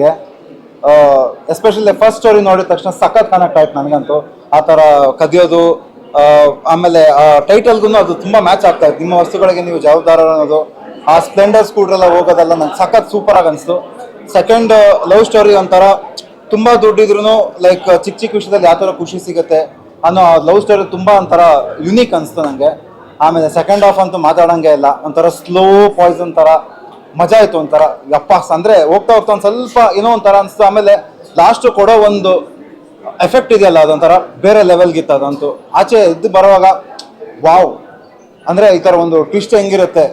ನನಗೆ especially first story ನೋಡಿದ ತಕ್ಷಣ ಸಖತ್ ಕನೆಕ್ಟ್ ಆಯ್ತು ನನಗಂತೂ. ಆ ಥರ ಕದಿಯೋದು ಆಮೇಲೆ ಆ, ಟೈಟಲ್ಗೂ ಅದು ತುಂಬ ಮ್ಯಾಚ್ ಆಗ್ತಾ ಇತ್ತು. ನಿಮ್ಮ ವಸ್ತುಗಳಿಗೆ ನೀವು ಜವಾಬ್ದಾರ ಅನ್ನೋದು ಆ ಸ್ಪ್ಲೆಂಡರ್ ಸ್ಕೂಟ್ರೆಲ್ಲ ಹೋಗೋದೆಲ್ಲ ನಂಗೆ ಸಖತ್ ಸೂಪರ್ ಆಗಿ ಅನಿಸ್ತು. ಸೆಕೆಂಡ್ ಲವ್ ಸ್ಟೋರಿ ಒಂಥರ ತುಂಬ ದುಡ್ಡಿದ್ರು ಲೈಕ್ ಚಿಕ್ಕ ಚಿಕ್ಕ ವಿಷಯದಲ್ಲಿ ಯಾವ ಥರ ಖುಷಿ ಸಿಗುತ್ತೆ ಅನ್ನೋ ಲವ್ ಸ್ಟೋರಿ ತುಂಬ ಒಂಥರ ಯುನೀಕ್ ಅನಿಸ್ತು ನನಗೆ ಆಮೇಲೆ ಸೆಕೆಂಡ್ ಹಾಫ್ ಅಂತೂ ಮಾತಾಡೋಂಗೆ ಇಲ್ಲ. ಒಂಥರ ಸ್ಲೋ ಪಾಯ್ಸನ್ ಥರ ಮಜಾ ಆಯ್ತು ಒಂಥರ. ಯಪ್ಪ, ಅಂದರೆ ಹೋಗ್ತಾ ಹೋಗ್ತಾ ಒಂದು ಸ್ವಲ್ಪ ಏನೋ ಒಂಥರ ಅನಿಸ್ತು. ಆಮೇಲೆ ಲಾಸ್ಟು ಕೊಡೋ ಒಂದು ಎಫೆಕ್ಟ್ ಇದೆಯಲ್ಲ ಅದೊಂಥರ ಬೇರೆ ಲೆವೆಲ್ಗಿತ್ತು ಅದಂತೂ. ಆಚೆ ಇದ್ದು ಬರುವಾಗ ವಾವ್. ಅಂದರೆ ಈ ಥರ ಒಂದು ಟ್ವಿಸ್ಟ್ ಹೆಂಗಿರುತ್ತೆ.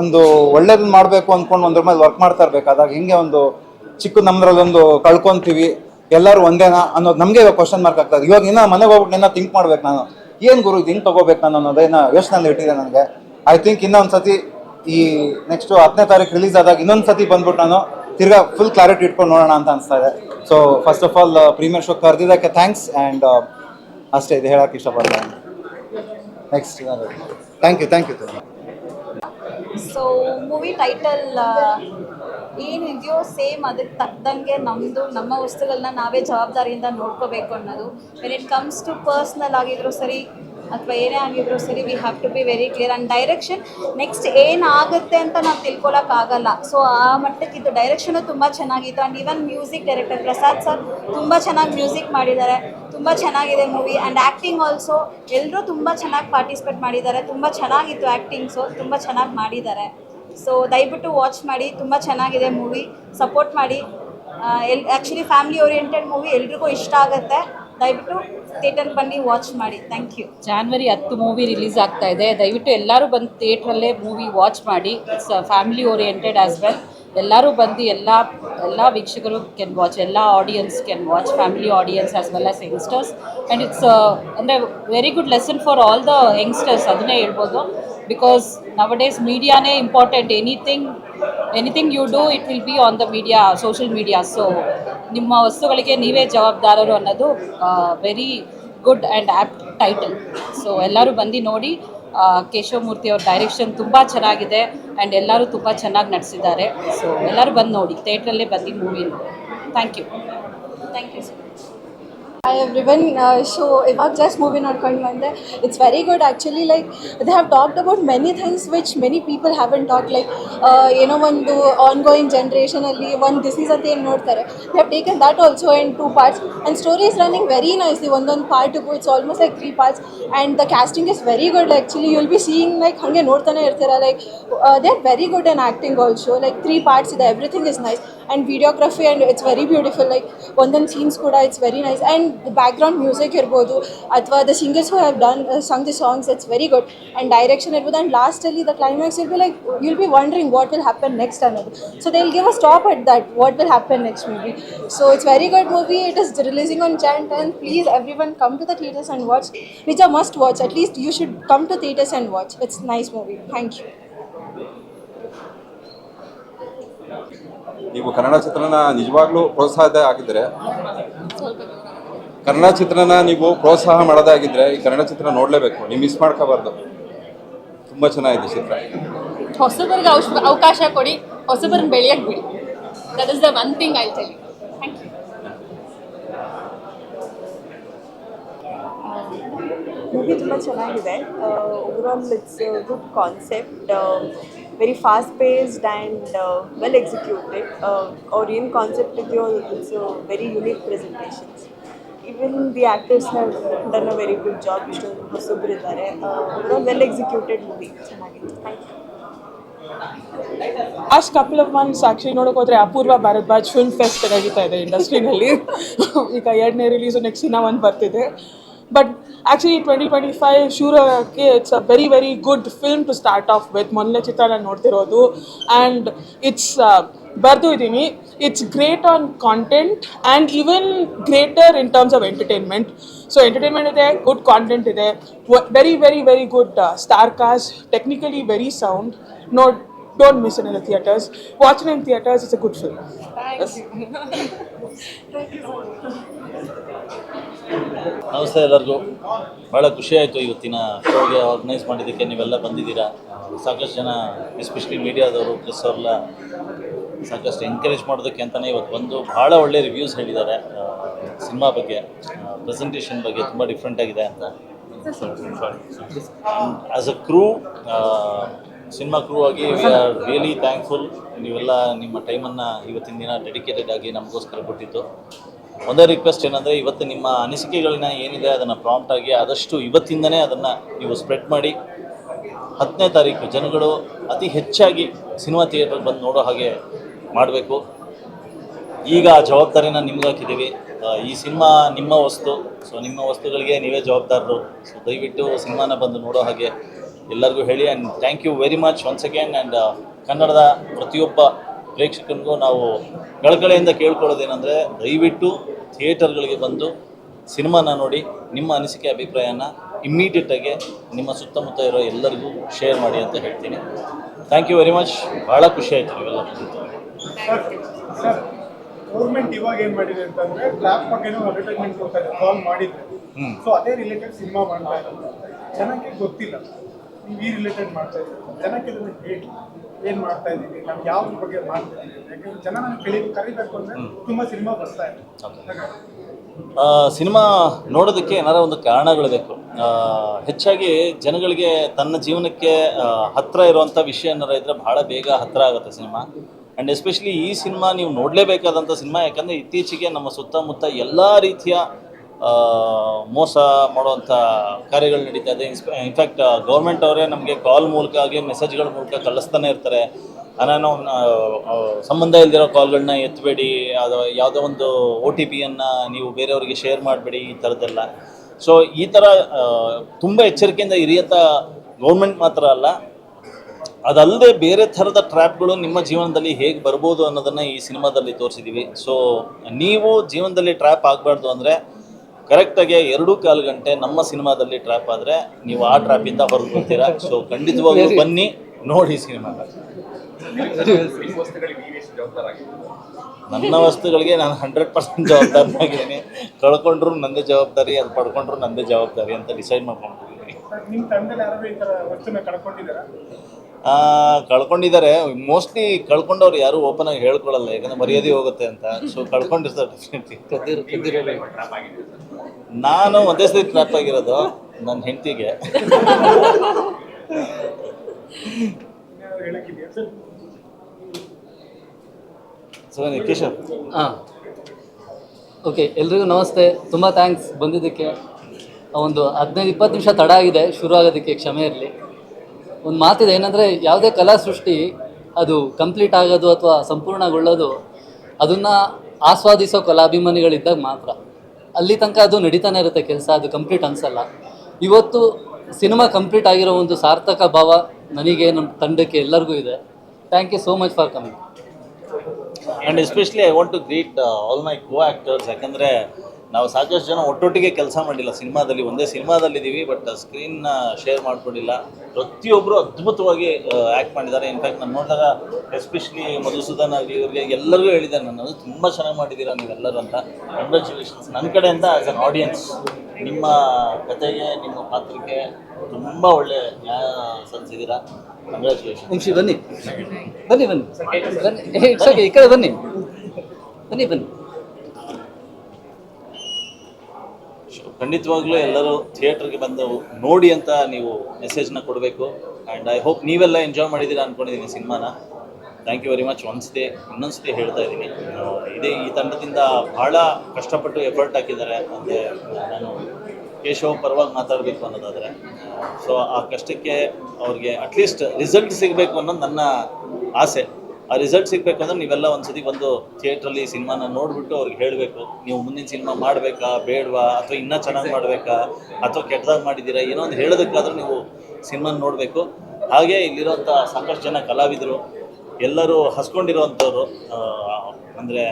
ಒಂದು ಒಳ್ಳೇದನ್ನ ಮಾಡಬೇಕು ಅಂದ್ಕೊಂಡು ಒಂದ್ರ ಮೇಲೆ ವರ್ಕ್ ಮಾಡ್ತಾ ಇರಬೇಕಾದಾಗ ಹಿಂಗೆ ಒಂದು ಚಿಕ್ಕ ನಮ್ದ್ರಲ್ಲೊಂದು ಕಳ್ಕೊಂತೀವಿ. ಎಲ್ಲರೂ ಒಂದೇನಾ ಅನ್ನೋದು ನಮಗೆ ಇವಾಗ ಕ್ವಶನ್ ಮಾರ್ಕ್ ಆಗ್ತದೆ ಇವಾಗ ಇನ್ನೂ ಮನೆಗೆ ಹೋಗ್ಬಿಟ್ಟು ಇನ್ನೂ ತಿಂಕ್ ಮಾಡ್ಬೇಕು ನಾನು. ಏನು ಗುರು, ಇದು ಹಿಂಗೆ ತಗೋಬೇಕು ನಾನು ಅನ್ನೋದೇನ ಯೋಚನೆ ಇಟ್ಟಿದೆ ನನಗೆ. ಐ ಥಿಂಕ್ ಇನ್ನೊಂದು ಸತಿ ಈ ನೆಕ್ಸ್ಟ್ ಹತ್ತನೇ ತಾರೀಕು ರಿಲೀಸ್ ಆದಾಗ ಇನ್ನೊಂದು ಸತಿ ಬಂದ್ಬಿಟ್ಟು ನಾನು ತಿರ್ಗಾ ಫುಲ್ ಕ್ಲಾರಿಟಿ ಇಟ್ಕೊಂಡು ನೋಡೋಣ ಅಂತ ಅನಿಸ್ತಾ ಇದೆ. So first of all premiere show ಕರೆದಿದ್ದಕ್ಕೆ thanks and ಅಷ್ಟೇ, ಇದು ಹೇಳೋಕೆ ಇಷ್ಟಪಡ್ತೀನಿ next thank you thank you so movie title ಏನಿದೆಯೋ ಸೇಮ್ ಅದಕ್ಕೆ ತಕ್ಕದಂಗೆ ನಮ್ಮದು ನಮ್ಮ ವಸ್ತುಗಳನ್ನ ನಾವೇ ಜವಾಬ್ದಾರಿಯಿಂದ ನೋಡ್ಕೋಬೇಕು ಅನ್ನೋದು. When it comes to personal ಆಗಿದ್ರು ಸರಿ ಅಥವಾ ಏನೇ ಆಗಿದ್ರು ಸರಿ we have to be very clear and direction next ಏನಾಗುತ್ತೆ ಅಂತ ನಾವು ತಿಳ್ಕೊಳಕ್ಕಾಗಲ್ಲ. ಸೊ ಆ ಮಟ್ಟಕ್ಕೆ ಇದು ಡೈರೆಕ್ಷನು ತುಂಬ ಚೆನ್ನಾಗಿತ್ತು. And even music director Prasad sir ತುಂಬ ಚೆನ್ನಾಗಿ ಮ್ಯೂಸಿಕ್ ಮಾಡಿದ್ದಾರೆ. ತುಂಬ ಚೆನ್ನಾಗಿದೆ ಮೂವಿ ಆ್ಯಂಡ್ ಆ್ಯಕ್ಟಿಂಗ್ ಆಲ್ಸೋ ಎಲ್ಲರೂ ತುಂಬ ಚೆನ್ನಾಗಿ ಪಾರ್ಟಿಸಿಪೇಟ್ ಮಾಡಿದ್ದಾರೆ. ತುಂಬ ಚೆನ್ನಾಗಿತ್ತು ಆ್ಯಕ್ಟಿಂಗ್ಸು ತುಂಬ ಚೆನ್ನಾಗಿ ಮಾಡಿದ್ದಾರೆ. ಸೊ ದಯವಿಟ್ಟು ವಾಚ್ ಮಾಡಿ. ತುಂಬ ಚೆನ್ನಾಗಿದೆ ಮೂವಿ ಸಪೋರ್ಟ್ ಮಾಡಿ. ಎಲ್ ಆ್ಯಕ್ಚುಲಿ ಫ್ಯಾಮಿಲಿ ಓರಿಯೆಂಟೆಡ್ ಮೂವಿ ಎಲ್ರಿಗೂ ಇಷ್ಟ ಆಗುತ್ತೆ. ದಯವಿಟ್ಟು ಥಿಯೇಟರ್ ಬನ್ನಿ, ವಾಚ್ ಮಾಡಿ. Thank you. ಜಾನ್ವರಿ ಹತ್ತು ಮೂವಿ ರಿಲೀಸ್ ಆಗ್ತಾ ಇದೆ. ದಯವಿಟ್ಟು ಎಲ್ಲರೂ ಬಂದು ಥಿಯೇಟ್ರಲ್ಲೇ ಮೂವಿ ವಾಚ್ ಮಾಡಿ. It's family oriented as well ಎಲ್ಲರೂ ಬಂದು ಎಲ್ಲ ಎಲ್ಲ ವೀಕ್ಷಕರು ಕೆನ್ ವಾಚ್ ಎಲ್ಲ audience can watch family audience as well as youngsters and it's ಅಂದರೆ very good lesson for all the youngsters ಅದನ್ನೇ ಹೇಳ್ಬೋದು. Because nowadays ಮೀಡಿಯಾನೇ important anything anything you do it will be on the media social media so ನಿಮ್ಮ ವಸ್ತುಗಳಿಗೆ ನೀವೇ ಜವಾಬ್ದಾರರು ಅನ್ನೋದು very good and apt title so ಎಲ್ಲರೂ ಬಂದು ನೋಡಿ ಕೇಶವಮೂರ್ತಿ ಅವ್ರ ಡೈರೆಕ್ಷನ್ ತುಂಬ ಚೆನ್ನಾಗಿದೆ ಆ್ಯಂಡ್ ಎಲ್ಲರೂ ತುಂಬ ಚೆನ್ನಾಗಿ ನಡೆಸಿದ್ದಾರೆ. ಸೊ ಎಲ್ಲರೂ ಬಂದು ನೋಡಿ ಥಿಯೇಟ್ರಲ್ಲೇ ಬಂದು ಮೂವಿ ನೋಡಿ. Thank you thank you so much Hi everyone. Uh, so ಇವಾಗ ಜಸ್ಟ್ ಮೂವಿ ನೋಡ್ಕೊಂಡು ಬಂದೆ it's very good actually like they have talked about many things which many people haven't talk like ಏನೋ ಒಂದು ಆನ್ ಗೋಯಿಂಗ್ ಜನ್ರೇಷನಲ್ಲಿ ಒಂದು disease ಅಂತ ಏನು ನೋಡ್ತಾರೆ they have taken that also in two parts and story is running very nicely ಒಂದೊಂದು ಪಾರ್ಟ್ಗೂ it's almost like three parts and the casting is very good actually you'll be seeing like ಹಾಗೆ ನೋಡ್ತಾನೆ ಇರ್ತೀರ like they are very good in acting also like three parts ಇದೆ everything is nice and videography and it's very beautiful like ಒಂದೊಂದು scenes ಕೂಡ it's very nice and background music ಇರ್ಬೋದು ಅಥವಾ the singers who have done sung the songs it's very good and direction ಇರ್ಬೋದು. And ಲಾಸ್ಟಲ್ಲಿ the climax ಇರ್ಬೋದು like will be wondering what will happen next ಅನ್ನೋದು. So they will give a stop at that what will happen next movie so it's very good movie it is releasing on Jan ten please everyone come to the theatres and watch ನಿಜ must watch at least you should come to theatres and watch it's nice movie thank you ನೀವು ಕನ್ನಡ ಚಿತ್ರನ ನಿಜವಾಗ್ಲೂ ಪ್ರೋತ್ಸಾಹ ಆಗಿದ್ರೆ ಕನ್ನಡ ಚಿತ್ರನ ನೀವು ಪ್ರೋತ್ಸಾಹ ಮಾಡೋದಾಗಿದ್ರೆ ಈ ಕನ್ನಡ ಚಿತ್ರ ನೋಡಲೇಬೇಕು. ನೀವು ಮಿಸ್ ಮಾಡ್ಕೋಬಾರ್ದು. ತುಂಬ ಚೆನ್ನಾಗಿದೆ ಚಿತ್ರ. ಹೊಸಬರಿಗೆ ಅವಕಾಶ ಕೊಡಿ. ಹೊಸಬರನ್ನ ಬೆಳೆಯಕ್ಕೆ ಬಿಡಿ. That is the one thing I tell thank you movie ತುಂಬ ಚೆನ್ನಾಗಿದೆ. Overall it's good concept very fast paced and well executed ಅವ್ರು ಏನು ಕಾನ್ಸೆಪ್ಟ್ ಇದೆಯೋ it's very unique presentations even the actors have done a very good job ಇಷ್ಟೊಂದು ಹೊಸಬ್ರು ಇದ್ದಾರೆ. Well executed movie ಚೆನ್ನಾಗಿತ್ತು. Thank you last couple of months actually ನೋಡೋಕೆ Apoorva Bharadwaj film fest ನಡೀತಾ ಇದೆ ಇಂಡಸ್ಟ್ರಿನಲ್ಲಿ. ಈಗ ಎರಡನೇ ರಿಲೀಸ್ ನೆಕ್ಸ್ಟ್ ದಿನ ಒಂದು ಬರ್ತಿದೆ. But actually twenty twenty five ಶೂರಕ್ಕೆ it's a very very good film to start off with ಮೊನ್ನೆ ಚಿತ್ರ ನಾನು ನೋಡ್ತಿರೋದು ಆ್ಯಂಡ್ ಇಟ್ಸ್ ಬರ್ದು ಇದ್ದೀನಿ. It's great on content and even greater in terms of entertainment so entertainment ಇದೆ ಗುಡ್ ಕಾಂಟೆಂಟ್ ಇದೆ. Very very very good star cast technically very sound no don't miss in the theatres watch in theatres it's a good film ನಮಸ್ತೆ ಎಲ್ಲರಿಗೂ. ಭಾಳ ಖುಷಿ ಆಯಿತು ಇವತ್ತಿನ ಶೋಗೆ organise ಮಾಡಿದ್ದಕ್ಕೆ ನೀವೆಲ್ಲ ಬಂದಿದ್ದೀರಾ. ಸಾಕಷ್ಟು ಜನ ಎಸ್ಪೆಷಲಿ ಮೀಡಿಯಾದವರು ಪ್ರೆಸ್ ಅವರೆಲ್ಲ ಸಾಕಷ್ಟು ಎನ್ಕರೇಜ್ ಮಾಡೋದಕ್ಕೆ ಅಂತಲೇ ಇವತ್ತು ಬಂದು ಭಾಳ ಒಳ್ಳೆ ರಿವ್ಯೂಸ್ ಹೇಳಿದ್ದಾರೆ. ಸಿನಿಮಾ ಬಗ್ಗೆ ಪ್ರೆಸೆಂಟೇಷನ್ ಬಗ್ಗೆ ತುಂಬ ಡಿಫ್ರೆಂಟ್ ಆಗಿದೆ ಅಂತ. As a crew cinema crew ಆಗಿ ವಿ ಆರ್ ರಿಯಲಿ ಥ್ಯಾಂಕ್ಫುಲ್ ನೀವೆಲ್ಲ ನಿಮ್ಮ ಟೈಮನ್ನು ಇವತ್ತಿನ ದಿನ ಡೆಡಿಕೇಟೆಡ್ ಆಗಿ ನಮಗೋಸ್ಕರ ಕೊಟ್ಟಿದ್ದು. ಒಂದೇ ರಿಕ್ವೆಸ್ಟ್ ಏನಂದರೆ ಇವತ್ತು ನಿಮ್ಮ ಅನಿಸಿಕೆಗಳನ್ನ ಏನಿದೆ ಅದನ್ನು ಪ್ರಾಂಪ್ಟ್ ಆಗಿ ಆದಷ್ಟು ಇವತ್ತಿಂದನೇ ಅದನ್ನು ನೀವು ಸ್ಪ್ರೆಡ್ ಮಾಡಿ. ಹತ್ತನೇ ತಾರೀಕು ಜನಗಳು ಅತಿ ಹೆಚ್ಚಾಗಿ ಸಿನಿಮಾ ಥಿಯೇಟರ್ ಬಂದು ನೋಡೋ ಹಾಗೆ ಮಾಡಬೇಕು. ಈಗ ಆ ಜವಾಬ್ದಾರಿನ ನಿಮ್ಗೆ ಹಾಕಿದ್ದೀವಿ. ಈ ಸಿನಿಮಾ ನಿಮ್ಮ ವಸ್ತು. ಸೊ ನಿಮ್ಮ ವಸ್ತುಗಳಿಗೆ ನೀವೇ ಜವಾಬ್ದಾರರು. ಸೊ ದಯವಿಟ್ಟು ಸಿನಿಮಾನ ಬಂದು ನೋಡೋ ಹಾಗೆ ಎಲ್ಲರಿಗೂ ಹೇಳಿ and thank you very much one second and ಕನ್ನಡದ ಪ್ರತಿಯೊಬ್ಬ ಪ್ರೇಕ್ಷಕನಿಗೂ ನಾವು ಕಳಕಳೆಯಿಂದ ಕೇಳ್ಕೊಳ್ಳೋದೇನೆಂದರೆ ದಯವಿಟ್ಟು ಥಿಯೇಟರ್ಗಳಿಗೆ ಬಂದು ಸಿನಿಮಾನ ನೋಡಿ, ನಿಮ್ಮ ಅನಿಸಿಕೆ ಅಭಿಪ್ರಾಯನ ಇಮ್ಮಿಡಿಯೇಟಾಗಿ ನಿಮ್ಮ ಸುತ್ತಮುತ್ತ ಇರೋ ಎಲ್ಲರಿಗೂ ಶೇರ್ ಮಾಡಿ ಅಂತ ಹೇಳ್ತೀನಿ. ಥ್ಯಾಂಕ್ ಯು ವೆರಿ ಮಚ್ ಭಾಳ ಖುಷಿ ಆಯಿತು ನೀವೆಲ್ಲ. ಸರ್ ಗೌರ್ಮೆಂಟ್ ಇವಾಗ ಏನ್ ಮಾಡಿದೆ ಅಂತಂದ್ರೆ ಟ್ರ್ಯಾಪ್ ಬಗ್ಗೆನೂ ಅಡ್ವರ್ಟೈಸ್ಮೆಂಟ್ ಕೊಡ್ತಾ ಇದೆ ಕಾಲ್ ಮಾಡಿದ್ರೆ. ಸೊ ಅದೇ ರಿಲೇಟೆಡ್ ಸಿನಿಮಾ ಮಾಡ್ತಾ ಇದ್ದಾರೆ. ಜನಕ್ಕೆ ಗೊತ್ತಿಲ್ಲ. ನೀವು ಈ ರಿಲೇಟೆಡ್ ಮಾಡ್ತಾ ಇದ್ದೀರಿ? ಜನಕ್ಕೆ ಇದನ್ನ ಹೇಳಿ. ಏನ್ ಮಾಡ್ತಾ ಇದ್ದೀವಿ ನಾವು ಯಾವ ಬಗ್ಗೆ ಮಾಡ್ತಾ ಇದ್ದೀವಿ ಯಾಕಂದ್ರೆ ಜನ ನನಗೆ ಕಲಿ ಕರಿಬೇಕು ಅಂದ್ರೆ ತುಂಬಾ ಸಿನಿಮಾ ಬರ್ತಾ ಇದೆ. ಸಿನಿಮಾ ನೋಡೋದಕ್ಕೆ ಏನಾರ ಒಂದು ಕಾರಣಗಳು ಬೇಕು. ಹೆಚ್ಚಾಗಿ ಜನಗಳಿಗೆ ತನ್ನ ಜೀವನಕ್ಕೆ ಹತ್ತಿರ ಹತ್ರ ಇರುವಂಥ ವಿಷಯ ಏನಾರ ಇದ್ರೆ ಬಹಳ ಬೇಗ ಹತ್ರ ಆಗುತ್ತೆ ಸಿನಿಮಾ ಆ್ಯಂಡ್ ಎಸ್ಪೆಷಲಿ ಈ ಸಿನಿಮಾ ನೀವು ನೋಡಲೇಬೇಕಾದಂಥ ಸಿನಿಮಾ, ಯಾಕಂದರೆ ಇತ್ತೀಚೆಗೆ ನಮ್ಮ ಸುತ್ತಮುತ್ತ ಎಲ್ಲ ರೀತಿಯ ಮೋಸ ಮಾಡುವಂಥ ಕಾರ್ಯಗಳು ನಡೀತಾ ಇದೆ. ಇನ್ಸ್ಪೆ ಇನ್ಫ್ಯಾಕ್ಟ್ ಗೌರ್ಮೆಂಟ್ ಅವರೇ ನಮಗೆ ಕಾಲ್ ಮೂಲಕ ಆಗಿ ಮೆಸೇಜ್ಗಳ ಮೂಲಕ ಕಳಿಸ್ತಾನೆ ಇರ್ತಾರೆ. ನಾನು ಸಂಬಂಧ ಇಲ್ದಿರೋ ಕಾಲ್ಗಳನ್ನ ಎತ್ತಬೇಡಿ ಅದು ಯಾವುದೋ ಒಂದು ಒ ಟಿ ಪಿಯನ್ನು ನೀವು ಬೇರೆಯವರಿಗೆ ಶೇರ್ ಮಾಡಬೇಡಿ, ಈ ಥರದ್ದೆಲ್ಲ. ಸೊ ಈ ಥರ ತುಂಬ ಎಚ್ಚರಿಕೆಯಿಂದ ಹಿರಿಯತ್ತ ಗೌರ್ಮೆಂಟ್ ಮಾತ್ರ ಅಲ್ಲ ಅದಲ್ಲದೆ ಬೇರೆ ಥರದ ಟ್ರ್ಯಾಪ್ಗಳು ನಿಮ್ಮ ಜೀವನದಲ್ಲಿ ಹೇಗೆ ಬರ್ಬೋದು ಅನ್ನೋದನ್ನು ಈ ಸಿನಿಮಾದಲ್ಲಿ ತೋರಿಸಿದ್ದೀವಿ ಸೊ ನೀವು ಜೀವನದಲ್ಲಿ ಟ್ರ್ಯಾಪ್ ಆಗಬಾರ್ದು ಅಂದರೆ ಕರೆಕ್ಟಾಗಿ ಎರಡು ಕಾಲು ಗಂಟೆ ನಮ್ಮ ಸಿನಿಮಾದಲ್ಲಿ ಟ್ರ್ಯಾಪ್ ಆದರೆ ನೀವು ಆ ಟ್ರ್ಯಾಪಿಂದ ಹೊರಗೆ ಬರ್ತೀರಾ. ಸೊ ಖಂಡಿತವಾಗ್ಲೂ ಬನ್ನಿ ನೋಡಿ ಸಿನಿಮಾ ನನ್ನ ವಸ್ತುಗಳಿಗೆ ನಾನು ಹಂಡ್ರೆಡ್ ಪರ್ಸೆಂಟ್ ಜವಾಬ್ದಾರಿಯಾಗಿದ್ದೀನಿ. ಕಳ್ಕೊಂಡ್ರು ನಂದೇ ಜವಾಬ್ದಾರಿ ಅದು ಪಡ್ಕೊಂಡ್ರು ನಂದೇ ಜವಾಬ್ದಾರಿ ಅಂತ ಡಿಸೈಡ್ ಮಾಡ್ಕೊಂಡಿದ್ದೀನಿ ಕಳ್ಕೊಂಡಿದ್ದೀರಾ ಆ, ಕಳ್ಕೊಂಡಿದ್ದಾರೆ. ಮೋಸ್ಟ್ಲಿ ಕಳ್ಕೊಂಡವ್ರು ಯಾರು ಓಪನ್ ಆಗಿ ಹೇಳ್ಕೊಳಲ್ಲ ಯಾಕಂದ್ರೆ ಮರ್ಯಾದೆ ಹೋಗುತ್ತೆ ಅಂತ. ಸೊ ಕಳ್ಕೊಂಡಿರ್ತಾರೆ ನಾನು ಒಂದೇ ಸರಿ ಟ್ರಾಪ್ ಆಗಿರೋದು ನನ್ನ ಹೆಂಡತಿಗೆ. ಕಿಶೋರ್ ಹೇಳಕ್ಕಿದೆಯಾ ಸರ್. ಸೊ ಕೇಶವ್ ಹಾಂ. ಓಕೆ ಎಲ್ರಿಗೂ ನಮಸ್ತೆ. ತುಂಬ ಥ್ಯಾಂಕ್ಸ್ ಬಂದಿದ್ದಕ್ಕೆ. ಒಂದು ಹದಿನೈದು ಇಪ್ಪತ್ತು ನಿಮಿಷ ತಡ ಆಗಿದೆ ಶುರು ಆಗೋದಕ್ಕೆ ಕ್ಷಮೆ ಇರಲಿ. ಒಂದು ಮಾತಿದೆ, ಏನಂದರೆ ಯಾವುದೇ ಕಲಾ ಸೃಷ್ಟಿ ಅದು ಕಂಪ್ಲೀಟ್ ಆಗೋದು ಅಥವಾ ಸಂಪೂರ್ಣಗೊಳ್ಳೋದು ಅದನ್ನು ಆಸ್ವಾದಿಸೋ ಕಲಾಭಿಮಾನಿಗಳಿದ್ದಾಗ ಮಾತ್ರ. ಅಲ್ಲಿ ತನಕ ಅದು ನಡೀತಾನೆ ಇರುತ್ತೆ ಕೆಲಸ, ಅದು ಕಂಪ್ಲೀಟ್ ಅನಿಸಲ್ಲ. ಇವತ್ತು ಸಿನಿಮಾ ಕಂಪ್ಲೀಟ್ ಆಗಿರೋ ಒಂದು ಸಾರ್ಥಕ ಭಾವ ನನಗೆ ನಮ್ಮ ತಂಡಕ್ಕೆ ಎಲ್ಲರಿಗೂ ಇದೆ. Thank you so much for coming and especially I want to greet all my co actors ಯಾಕಂದರೆ ನಾವು ಸಾಕಷ್ಟು ಜನ ಒಟ್ಟೊಟ್ಟಿಗೆ ಕೆಲಸ ಮಾಡಿಲ್ಲ. ಸಿನಿಮಾದಲ್ಲಿ ಒಂದೇ ಸಿನಿಮಾದಲ್ಲಿದ್ದೀವಿ ಬಟ್ ಸ್ಕ್ರೀನ್ನ ಶೇರ್ ಮಾಡಿಕೊಂಡಿಲ್ಲ. ಪ್ರತಿಯೊಬ್ಬರು ಅದ್ಭುತವಾಗಿ ಆ್ಯಕ್ಟ್ ಮಾಡಿದ್ದಾರೆ. ಇನ್ಫ್ಯಾಕ್ಟ್ ನಾನು ನೋಡಿದಾಗ ಎಸ್ಪೆಷಲಿ ಮಧುಸೂದನ್ ಆಗಲಿ ಇವರಿಗೆ ಎಲ್ಲರಿಗೂ ಹೇಳಿದ್ದೆ ನಾನು ಅದು ತುಂಬ ಚೆನ್ನಾಗಿ ಮಾಡಿದ್ದೀರಾ ನೀವೆಲ್ಲರೂ? ಅಂತ. ಕಂಗ್ರ್ಯಾಚುಲೇಷನ್ಸ್ ನನ್ನ ಕಡೆಯಿಂದ ಆ್ಯಸ್ ಅನ್ ಆಡಿಯನ್ಸ್ ನಿಮ್ಮ ಕತೆಗೆ ನಿಮ್ಮ ಪಾತ್ರಕ್ಕೆ ತುಂಬ ಒಳ್ಳೆ ನ್ಯಾಯ ಸಲ್ಲಿಸಿದ್ದೀರಾ. ಕಂಗ್ರ್ಯಾಚುಲೇಷನ್ ನಿಮಿಷ ಬನ್ನಿ. ಬನ್ನಿ ಬನ್ನಿ. ಬನ್ನಿ. ಇಟ್ಸ್ ಓಕೆ ಈ ಕಡೆ ಬನ್ನಿ. ಬನ್ನಿ ಬನ್ನಿ. ಖಂಡಿತವಾಗ್ಲೂ ಎಲ್ಲರೂ ಥಿಯೇಟರ್ಗೆ ಬಂದು ನೋಡಿ ಅಂತ ನೀವು ಮೆಸೇಜ್ನ ಕೊಡಬೇಕು. ಆ್ಯಂಡ್ ಐ ಹೋಪ್ ನೀವೆಲ್ಲ ಎಂಜಾಯ್ ಮಾಡಿದ್ದೀರಾ ಅಂದ್ಕೊಂಡಿದ್ದೀನಿ ಸಿನಿಮಾನ. Thank you very much once ಇನ್ನೊಂದ್ಸತಿ ಇನ್ನೊಂದು ಸತಿ ಹೇಳ್ತಾ ಇದ್ದೀನಿ. ಇದೇ ಈ ತಂಡದಿಂದ ಭಾಳ ಕಷ್ಟಪಟ್ಟು ಎಫರ್ಟ್ ಹಾಕಿದ್ದಾರೆ ಅಂದರೆ ನಾನು ಕೇಶವ್ ಪರವಾಗಿ ಮಾತಾಡಬೇಕು ಅನ್ನೋದಾದರೆ. ಸೊ ಆ ಕಷ್ಟಕ್ಕೆ ಅವ್ರಿಗೆ ಅಟ್ಲೀಸ್ಟ್ ರಿಸಲ್ಟ್ ಸಿಗಬೇಕು ಅನ್ನೋದು ನನ್ನ ಆಸೆ. ಆ ರಿಸಲ್ಟ್ ಸಿಗಬೇಕು ಅಂದ್ರೆ ನೀವೆಲ್ಲ ಒಂದ್ಸತಿ ಬಂದು ಥಿಯೇಟ್ರಲ್ಲಿ ಸಿನಿಮಾನ ನೋಡಿಬಿಟ್ಟು ಅವ್ರಿಗೆ ಹೇಳಬೇಕು. ನೀವು ಮುಂದಿನ ಸಿನಿಮಾ ಮಾಡಬೇಕಾ, ಬೇಡವಾ, ಅಥವಾ ಇನ್ನೂ ಚೆನ್ನಾಗಿ ಮಾಡಬೇಕಾ, ಅಥವಾ ಕೆಟ್ಟದಾಗಿ ಮಾಡಿದ್ದೀರಾ, ಏನೋ ಒಂದು ಹೇಳೋದಕ್ಕಾದ್ರೂ ನೀವು ಸಿನಿಮಾನ ನೋಡಬೇಕು. ಹಾಗೆ ಇಲ್ಲಿರೋಂಥ ಸಾಕಷ್ಟು ಜನ ಕಲಾವಿದರು, ಎಲ್ಲರೂ ಹಸ್ಕೊಂಡಿರೋವಂಥವ್ರು ಅಂದರೆ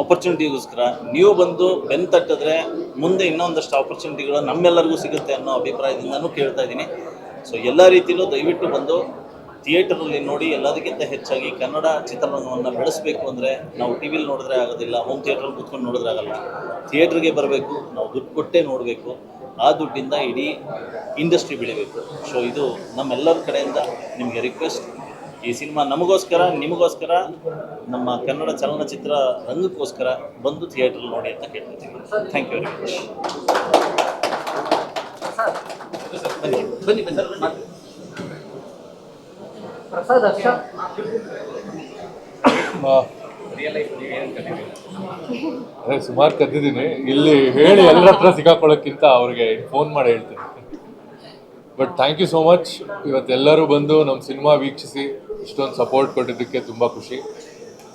ಆಪರ್ಚುನಿಟಿಗೋಸ್ಕರ ನೀವು ಬಂದು ಬೆನ್ ತಟ್ಟಿದ್ರೆ ಮುಂದೆ ಇನ್ನೊಂದಷ್ಟು ಆಪರ್ಚುನಿಟಿಗಳು ನಮ್ಮೆಲ್ಲರಿಗೂ ಸಿಗುತ್ತೆ ಅನ್ನೋ ಅಭಿಪ್ರಾಯದಿಂದನೂ ಕೇಳ್ತಾ ಇದ್ದೀನಿ. ಸೊ ಎಲ್ಲ ರೀತಿಯಲ್ಲೂ ದಯವಿಟ್ಟು ಬಂದು ಥಿಯೇಟರಲ್ಲಿ ನೋಡಿ ಎಲ್ಲದಕ್ಕಿಂತ ಹೆಚ್ಚಾಗಿ ಕನ್ನಡ ಚಿತ್ರರಂಗವನ್ನು ಬೆಳೆಸಬೇಕು ಅಂದರೆ ನಾವು ಟಿ ವಿಲಿ ನೋಡಿದ್ರೆ ಆಗೋದಿಲ್ಲ ಹೋಮ್ ಥಿಯೇಟ್ರಲ್ಲಿ ಕೂತ್ಕೊಂಡು ನೋಡಿದ್ರೆ ಆಗಲ್ಲ. ಥಿಯೇಟ್ರಿಗೆ ಬರಬೇಕು, ನಾವು ದುಡ್ಡು ಕೊಟ್ಟೇ ನೋಡಬೇಕು, ಆ ದುಡ್ಡಿಂದ ಇಡೀ ಇಂಡಸ್ಟ್ರಿ ಬೆಳಿಬೇಕು. ಸೊ ಇದು ನಮ್ಮೆಲ್ಲರ ಕಡೆಯಿಂದ ನಿಮಗೆ ರಿಕ್ವೆಸ್ಟ್ ಈ ಸಿನಿಮಾ ನಮಗೋಸ್ಕರ, ನಿಮಗೋಸ್ಕರ, ನಮ್ಮ ಕನ್ನಡ ಚಲನಚಿತ್ರ ರಂಗಕ್ಕೋಸ್ಕರ ಬಂದು ಥಿಯೇಟ್ರಲ್ಲಿ ನೋಡಿ ಅಂತ ಕೇಳ್ಕೊತೀವಿ ಥ್ಯಾಂಕ್ ಯು ವೆರಿ ಮಚ್ ಬನ್ನಿ ಬನ್ನಿ. ಪ್ರಸಾದ್ ಹರ್ಷ ಸುಮಾರು ಕದ್ದಿದ್ದೀನಿ. ಇಲ್ಲಿ ಹೇಳಿ ಎಲ್ಲರ ಹತ್ರ ಸಿಕ್ಕಾಕೊಳ್ಳೋಕ್ಕಿಂತ ಅವ್ರಿಗೆ ಫೋನ್ ಮಾಡಿ ಹೇಳ್ತೀನಿ. But thank you so much ಇವತ್ತೆಲ್ಲರೂ ಬಂದು ನಮ್ಮ ಸಿನಿಮಾ ವೀಕ್ಷಿಸಿ, ಇಷ್ಟೊಂದು ಸಪೋರ್ಟ್ ಕೊಟ್ಟಿದ್ದಕ್ಕೆ ತುಂಬ ಖುಷಿ.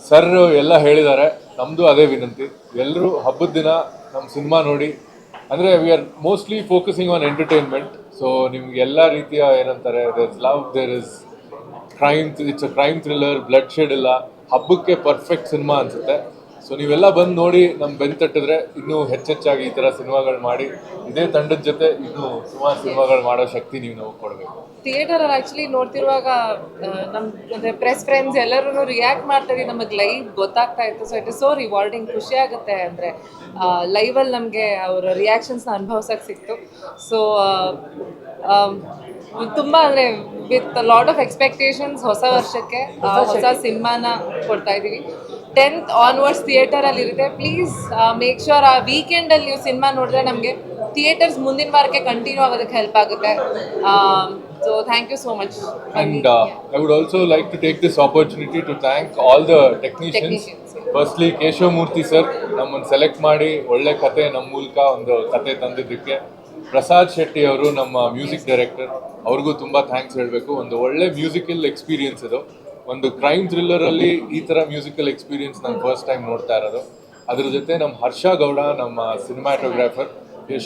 ಸರ್ ಎಲ್ಲ ಹೇಳಿದ್ದಾರೆ ನಮ್ಮದು ಅದೇ ವಿನಂತಿ. ಎಲ್ಲರೂ ಹಬ್ಬದ ದಿನ ನಮ್ಮ ಸಿನಿಮಾ ನೋಡಿ. ಅಂದರೆ we are mostly focusing on entertainment so ನಿಮ್ಗೆ ಎಲ್ಲ ರೀತಿಯ ಏನಂತಾರೆ there is love there is crime it's a crime thriller bloodshed ಇಲ್ಲ ಹಬ್ಬಕ್ಕೆ ಪರ್ಫೆಕ್ಟ್ ಸಿನಿಮಾ ಅನ್ಸುತ್ತೆ. ಸೊ ನೀವೆಲ್ಲ ಬಂದು ನೋಡಿ ನಮ್ಮ ಬೆನ್ ತಟ್ಟಿದ್ರೆ ಇನ್ನೂ ಹೆಚ್ಚೆಚ್ಚಾಗಿ ಈ ಥರ ಸಿನಿಮಾಗಳು ಮಾಡಿ ಇದೇ ತಂಡದ ಜೊತೆ ಇನ್ನೂ ಸುಮಾರು ಸಿನಿಮಾಗಳು ಮಾಡೋ ಶಕ್ತಿ ನೀವು ನಾವು ಕೊಡಬೇಕು. ಥಿಯೇಟರ್ ಅಲ್ಲಿ ಆಕ್ಚುಲಿ ನೋಡ್ತಿರುವಾಗ ನಮ್ ಅಂದ್ರೆ ಪ್ರೆಸ್ ಫ್ರೆಂಡ್ಸ್ ಎಲ್ಲರೂ ರಿಯಾಕ್ಟ್ ಮಾಡ್ತಾರೆ ನಮಗೆ ಲೈವ್ ಗೊತ್ತಾಗ್ತಾ ಇತ್ತು. So it is so rewarding ಖುಷಿ ಆಗುತ್ತೆ ಲೈವ್ ಅಲ್ಲಿ ನಮಗೆ ಅವರ ರಿಯಾಕ್ಷನ್ಸ್ನ ಅನುಭವಿಸೋಕೆ ಸಿಕ್ತು. ಸೊ ತುಂಬಾ ಅಂದ್ರೆ ವಿತ್ ಲಾಟ್ ಆಫ್ ಎಕ್ಸ್ಪೆಕ್ಟೇಷನ್ಸ್ ಹೊಸ ವರ್ಷಕ್ಕೆ ಹೊಸ ಸಿನಿಮಾನ ಕೊಡ್ತಾ ಇದ್ದೀವಿ ಟೆಂತ್ ಆನ್ವರ್ಡ್ಸ್ ಥಿಯೇಟರಲ್ಲಿ ಇರುತ್ತೆ. ಪ್ಲೀಸ್ ಮೇಕ್ ಶೋರ್ ಆ ವೀಕೆಂಡಲ್ಲಿ ನೀವು ಸಿನಿಮಾ ನೋಡಿದ್ರೆ ನಮಗೆ ಥಿಯೇಟರ್ಸ್ ಮುಂದಿನ ವಾರಕ್ಕೆ ಕಂಟಿನ್ಯೂ ಆಗೋದಕ್ಕೆ ಹೆಲ್ಪ್ ಆಗುತ್ತೆ. So thank you so much and I would also like to take this opportunity to thank all the technicians. Firstly Keshavamurthy sir ನಮ್ಮನ್ನು ಸೆಲೆಕ್ಟ್ ಮಾಡಿ ಒಳ್ಳೆ ಕತೆ ನಮ್ಮ ಮೂಲಕ ಒಂದು ಕತೆ ತಂದಿದ್ದಕ್ಕೆ. ಪ್ರಸಾದ್ ಶೆಟ್ಟಿ ಅವರು ನಮ್ಮ ಮ್ಯೂಸಿಕ್ ಡೈರೆಕ್ಟರ್ ಅವ್ರಿಗೂ ತುಂಬ ಥ್ಯಾಂಕ್ಸ್ ಹೇಳಬೇಕು. ಒಂದು ಒಳ್ಳೆ ಮ್ಯೂಸಿಕಲ್ ಎಕ್ಸ್ಪೀರಿಯನ್ಸ್ ಇದು. ಒಂದು ಕ್ರೈಮ್ ಥ್ರಿಲ್ಲರ್ ಅಲ್ಲಿ ಈ ತರ ಮ್ಯೂಸಿಕಲ್ ಎಕ್ಸ್ಪೀರಿಯನ್ಸ್ ನಾನು ಫಸ್ಟ್ ಟೈಮ್ ನೋಡ್ತಾ ಇರೋದು. ಅದ್ರ ಜೊತೆ ನಮ್ಮ ಹರ್ಷ ಗೌಡ, ನಮ್ಮ cinematographer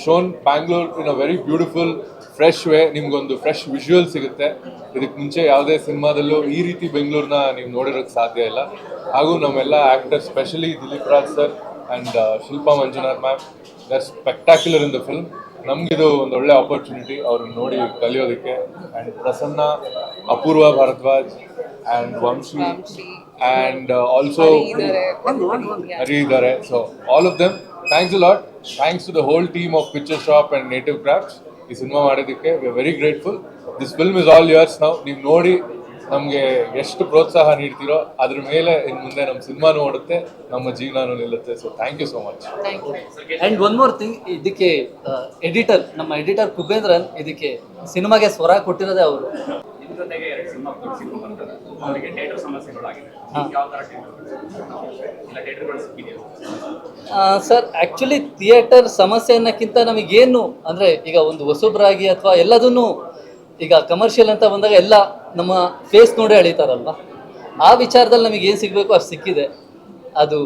Shon Bangalore in a very beautiful fresh way ನಿಮ್ಗೊಂದು ಫ್ರೆಶ್ ವಿಜುವಲ್ ಸಿಗುತ್ತೆ. ಇದಕ್ಕೆ ಮುಂಚೆ ಯಾವುದೇ ಸಿನಿಮಾದಲ್ಲೂ ಈ ರೀತಿ ಬೆಂಗಳೂರನ್ನ ನೀವು ನೋಡಿರೋಕ್ಕೆ ಸಾಧ್ಯ ಇಲ್ಲ. ಹಾಗೂ ನಮ್ಮೆಲ್ಲ actor specially Dileep Raj sir and Shilpa Manjunath ma'am their spectacular in the film ನಮಗಿದು ಒಂದು ಒಳ್ಳೆ ಆಪರ್ಚುನಿಟಿ ಅವ್ರನ್ನ ನೋಡಿ ಕಲಿಯೋದಕ್ಕೆ. And Prasanna, Apoorva Bharadwaj and Vamshi and also Hari ಇದ್ದಾರೆ so all of them thanks lot thanks to the whole team of Picture Shop and Native Crafts ಈ cinema ಮಾಡಿದ್ದಕ್ಕೆ we are very grateful this film is all yours ನಾವು ನೀವು ನೋಡಿ ನಮಗೆ ಎಷ್ಟು ಪ್ರೋತ್ಸಾಹ ನೀಡ್ತೀರೋ ಅದ್ರ ಮೇಲೆ ಇನ್ನು ಮುಂದೆ ನಮ್ಮ ಸಿನಿಮಾನು ಓಡುತ್ತೆ ನಮ್ಮ ಜೀವನನೂ ನಿಲ್ಲುತ್ತೆ. So thank you so much and and one more thing ಇದಕ್ಕೆ ಎಡಿಟರ್ ನಮ್ಮ ಎಡಿಟರ್ ಕುಬೇಂದ್ರನ್ ಇದಕ್ಕೆ ಸಿನಿಮಾಗೆ ಸ್ವರ ಕೊಟ್ಟಿರೋದೇ ಅವರು. ಅವರಿಗೆ ಥಿಯೇಟರ್ ಸಮಸ್ಯೆಗಳಾಗಿದೆ. ಯಾವ ಥರ ಥಿಯೇಟರ್ಗಳು ಸಿಕ್ಕಿದೆಯಾ ಸರ್ ಆ್ಯಕ್ಚುಲಿ ಥಿಯೇಟರ್ ಸಮಸ್ಯೆ ಅನ್ನೋಕ್ಕಿಂತ ನಮಗೇನು ಅಂದರೆ ಈಗ ಒಂದು ಹೊಸಬ್ರಾಗಿ ಅಥವಾ ಎಲ್ಲದನ್ನು ಈಗ ಕಮರ್ಷಿಯಲ್ ಅಂತ ಬಂದಾಗ ಎಲ್ಲ ನಮ್ಮ ಫೇಸ್ ನೋಡೇ ಅಳಿತಾರಲ್ವ? ಆ ವಿಚಾರದಲ್ಲಿ ನಮಗೆ ಏನು ಸಿಗಬೇಕು ಅದು ಸಿಕ್ಕಿದೆ. ಅದು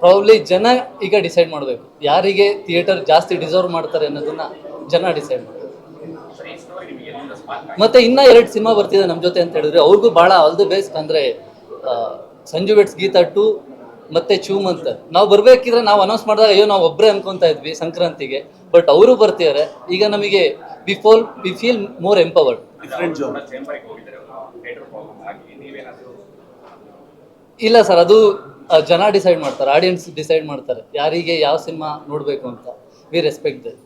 ಪ್ರಾಬ್ಲಿ ಜನ ಈಗ ಡಿಸೈಡ್ ಮಾಡಬೇಕು. ಯಾರಿಗೆ ಥಿಯೇಟರ್ ಜಾಸ್ತಿ ಡಿಸರ್ವ್ ಮಾಡ್ತಾರೆ ಅನ್ನೋದನ್ನು ಜನ ಡಿಸೈಡ್ ಮಾಡಬೇಕು ಮತ್ತೆ ಇನ್ನ ಎರಡು ಸಿನಿಮಾ ಬರ್ತಿದೆ ನಮ್ಮ ಜೊತೆ ಅಂತ ಹೇಳಿದ್ರೆ ಅವ್ರಿಗೂ ಬಹಳ ಆಲ್ ದಿ ಬೆಸ್ಟ್ ಅಂದ್ರೆ ಸಂಜು ಬೆಟ್ಸ್ ಗೀತಾ ಟು ಮತ್ತೆ ಚೂಮ್ ಅಂತ. ನಾವು ಬರ್ಬೇಕಿದ್ರೆ ನಾವು ಅನೌನ್ಸ್ ಮಾಡಿದಾಗ ಅಯ್ಯೋ ನಾವು ಒಬ್ಬರೇ ಅನ್ಕೊಂತಾ ಇದ್ವಿ ಸಂಕ್ರಾಂತಿಗೆ. ಬಟ್ ಅವರು ಬರ್ತಿದ್ದಾರೆ ಈಗ ನಮಗೆ we fall we feel more empowered ಇಲ್ಲ ಸರ್ ಅದು ಜನ ಡಿಸೈಡ್ ಮಾಡ್ತಾರೆ. ಆಡಿಯನ್ಸ್ ಡಿಸೈಡ್ ಮಾಡ್ತಾರೆ. ಯಾರಿಗೆ ಯಾವ ಸಿನಿಮಾ ನೋಡಬೇಕು ಅಂತ. We respect that